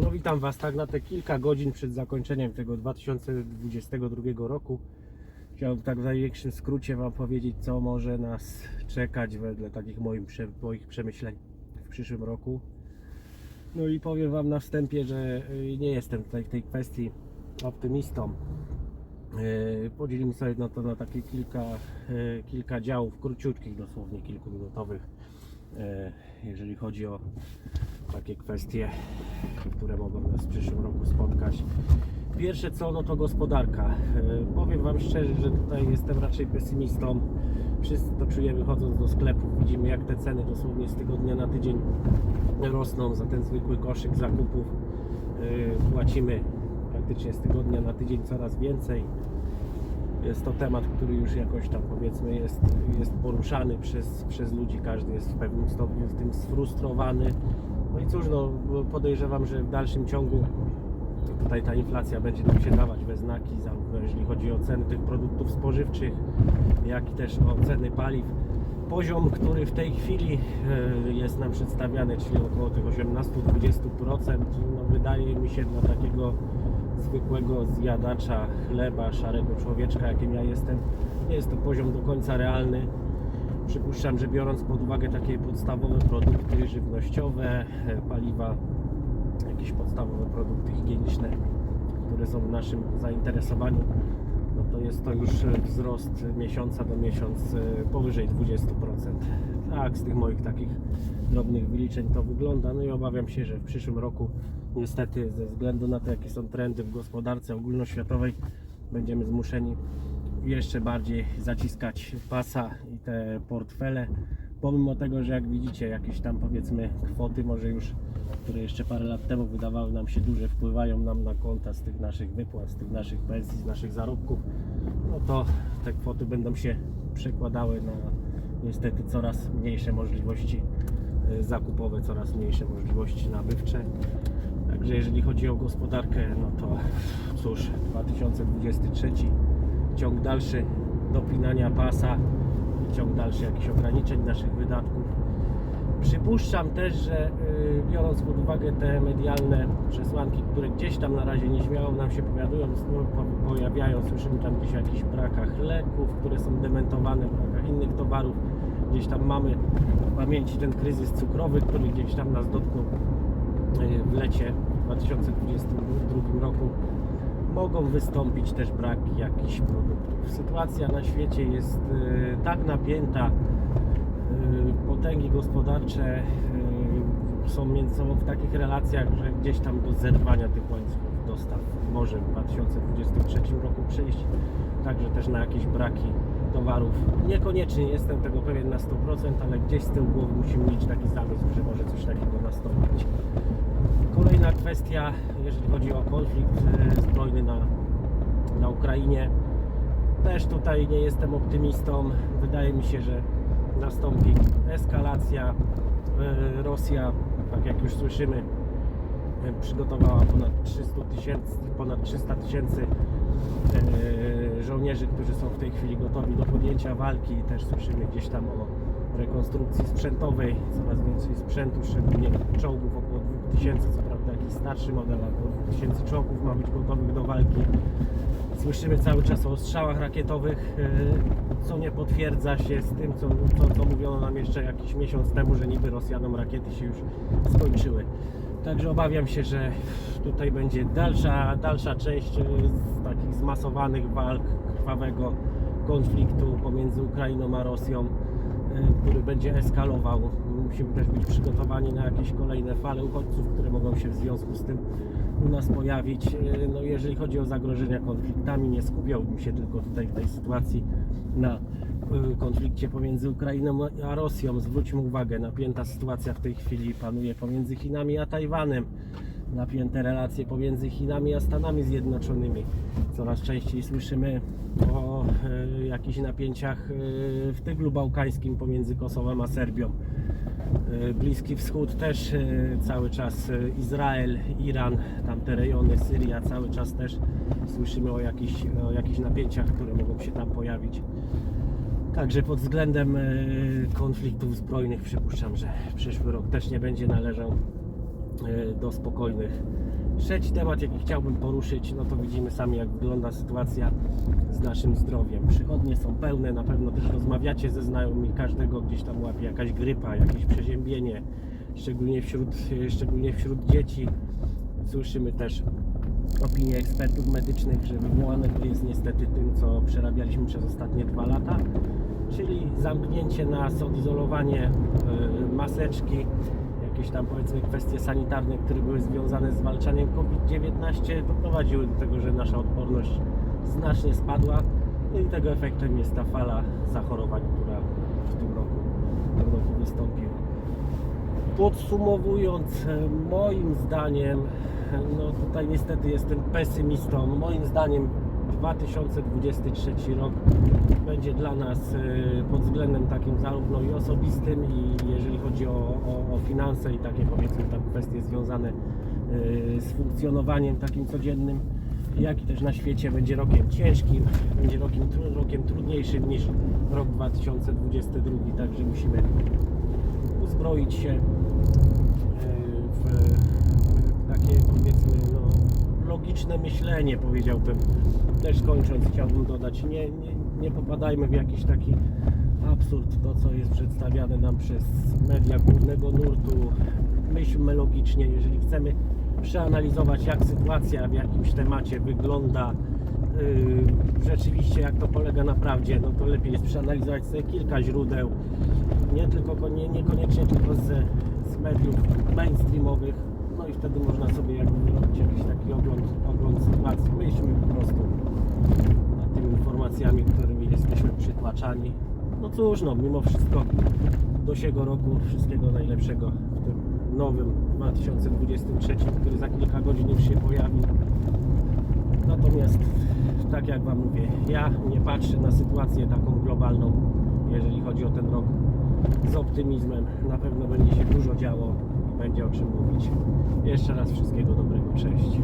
No witam Was tak na te kilka godzin przed zakończeniem tego 2022 roku. Chciałbym tak w największym skrócie Wam powiedzieć, co może nas czekać wedle takich prze, moich przemyśleń w przyszłym roku. No i powiem Wam na wstępie, że y, nie jestem tutaj w tej kwestii optymistą. Yy, Podzielimy sobie na to na takie kilka, yy, kilka działów, króciutkich, dosłownie kilkuminutowych, jeżeli chodzi o takie kwestie, które mogą nas w przyszłym roku spotkać. Pierwsze co, no to gospodarka. Yy, Powiem Wam szczerze, że tutaj jestem raczej pesymistą. Wszyscy to czujemy chodząc do sklepów. Widzimy jak te ceny dosłownie z tygodnia na tydzień rosną za ten zwykły koszyk zakupów. Yy, Płacimy praktycznie z tygodnia na tydzień coraz więcej. Jest to temat, który już jakoś tam powiedzmy jest, jest poruszany przez, przez ludzi. Każdy jest w pewnym stopniu z tym sfrustrowany. No i cóż, no, podejrzewam, że w dalszym ciągu tutaj ta inflacja będzie nam się dawać we znaki, zarówno jeżeli chodzi o ceny tych produktów spożywczych, jak i też o ceny paliw. Poziom, który w tej chwili e, jest nam przedstawiany, czyli około tych 18-20%, no wydaje mi się dla takiego zwykłego zjadacza chleba, szarego człowieczka, jakim ja jestem, nie jest to poziom do końca realny. Przypuszczam, że biorąc pod uwagę takie podstawowe produkty żywnościowe, e, paliwa, jakieś podstawowe produkty higieniczne, które są w naszym zainteresowaniu, no to jest to już e, wzrost miesiąca do miesiąca powyżej 20%. Tak, z tych moich takich drobnych wyliczeń to wygląda. No i obawiam się, że w przyszłym roku niestety ze względu na to, jakie są trendy w gospodarce ogólnoświatowej, będziemy zmuszeni jeszcze bardziej zaciskać pasa i te portfele. Pomimo tego, że jak widzicie, jakieś tam powiedzmy kwoty może już, które jeszcze parę lat temu wydawały nam się duże, wpływają nam na konta z tych naszych wypłat, z tych naszych pensji, z naszych zarobków, no to te kwoty będą się przekładały na niestety coraz mniejsze możliwości y, zakupowe, coraz mniejsze możliwości nabywcze. Także jeżeli chodzi o gospodarkę, no to cóż, 2023 ciąg dalszy dopinania pasa i ciąg dalszy jakichś ograniczeń naszych wydatków. Przypuszczam też, że y, biorąc pod uwagę te medialne przesłanki, które gdzieś tam na razie nieśmiało nam się pojawiają, po- pojawiają, słyszymy tam gdzieś o jakichś brakach leków, które są dementowane, brakach innych towarów. Gdzieś tam mamy w pamięci ten kryzys cukrowy, który gdzieś tam nas dotknął y, w lecie 2022 roku mogą wystąpić też braki jakichś produktów. Sytuacja na świecie jest y, tak napięta, y, potęgi gospodarcze y, są między sobą w takich relacjach, że gdzieś tam do zerwania tych łańcuchów dostaw może w 2023 roku przyjść. Także też na jakieś braki towarów. Niekoniecznie jestem tego pewien na 100%, ale gdzieś z tyłu głowy musimy mieć taki zamysł, że może coś takiego nastąpić. Kolejna kwestia, jeżeli chodzi o konflikt e, zbrojny na, na Ukrainie. Też tutaj nie jestem optymistą. Wydaje mi się, że nastąpi eskalacja. E, Rosja, tak jak już słyszymy, e, przygotowała ponad 300 tysięcy, ponad 300 tysięcy e, żołnierzy, którzy są w tej chwili gotowi do podjęcia walki. Też słyszymy gdzieś tam o rekonstrukcji sprzętowej, coraz więcej sprzętu, szczególnie czołgów, około 2000, co prawda jakiś starszy model, około 2000 czołgów ma być gotowych do walki. Słyszymy cały czas o ostrzałach rakietowych, e, co nie potwierdza się z tym, co, co, co mówiono nam jeszcze jakiś miesiąc temu, że niby Rosjanom rakiety się już skończyły. Także obawiam się, że tutaj będzie dalsza, dalsza część e, z takich zmasowanych walk, krwawego konfliktu pomiędzy Ukrainą a Rosją, który będzie eskalował. Musimy też być przygotowani na jakieś kolejne fale uchodźców, które mogą się w związku z tym u nas pojawić. E, No, jeżeli chodzi o zagrożenia konfliktami, nie skupiałbym się tylko tutaj w tej sytuacji na e, konflikcie pomiędzy Ukrainą a Rosją. Zwróćmy uwagę, napięta sytuacja w tej chwili panuje pomiędzy Chinami a Tajwanem. Napięte relacje pomiędzy Chinami a Stanami Zjednoczonymi. Coraz częściej słyszymy o e, jakichś napięciach e, w tyglu bałkańskim pomiędzy Kosowem a Serbią. E, Bliski Wschód też cały czas, Izrael, Iran, tamte rejony, Syria, cały czas też słyszymy o jakichś, o jakichś napięciach, które mogą się tam pojawić. Także pod względem konfliktów zbrojnych przypuszczam, że przyszły rok też nie będzie należał do spokojnych. Trzeci temat, jaki chciałbym poruszyć, no to widzimy sami, jak wygląda sytuacja z naszym zdrowiem. Przychodnie są pełne, na pewno też rozmawiacie ze znajomymi, każdego gdzieś tam łapie jakaś grypa, jakieś przeziębienie, szczególnie wśród, e, szczególnie wśród dzieci. Słyszymy też opinie ekspertów medycznych, że wywołane to jest niestety tym, co przerabialiśmy przez ostatnie dwa lata, czyli zamknięcie nas, odizolowanie, e, maseczki, jakieś tam powiedzmy kwestie sanitarne, które były związane z zwalczaniem COVID-19 doprowadziły do tego, że nasza odporność znacznie spadła no i tego efektem jest ta fala zachorowań, która w tym roku, w tym roku wystąpiła. Podsumowując, e, moim zdaniem, e, no tutaj niestety jestem pesymistą. Moim zdaniem 2023 rok będzie dla nas e, pod względem takim zarówno i osobistym i jeżeli chodzi o, o, o finanse i takie powiedzmy tam kwestie związane e, z funkcjonowaniem takim codziennym, jak i też na świecie będzie rokiem ciężkim, będzie rokiem, rokiem trudniejszym niż rok 2022, także musimy uzbroić się e, w takie powiedzmy no, logiczne myślenie powiedziałbym. Też kończąc chciałbym dodać, nie, nie, nie popadajmy w jakiś taki absurd, to co jest przedstawiane nam przez media głównego nurtu. Myślmy logicznie, jeżeli chcemy przeanalizować jak sytuacja w jakimś temacie wygląda, yy, rzeczywiście jak to polega na prawdzie, no to lepiej jest przeanalizować sobie kilka źródeł, nie tylko, nie, niekoniecznie tylko z, z mediów mainstreamowych, wtedy można sobie jakby robić jakiś taki ogląd, ogląd sytuacji. Myślmy po prostu nad tymi informacjami, którymi jesteśmy przytłaczani. No cóż, no mimo wszystko do siego roku wszystkiego najlepszego w tym nowym 2023, który za kilka godzin już się pojawi. Natomiast, tak jak Wam mówię, ja nie patrzę na sytuację taką globalną, jeżeli chodzi o ten rok, z optymizmem. Na pewno będzie się dużo działo będzie o czym mówić. Jeszcze raz wszystkiego dobrego, cześć.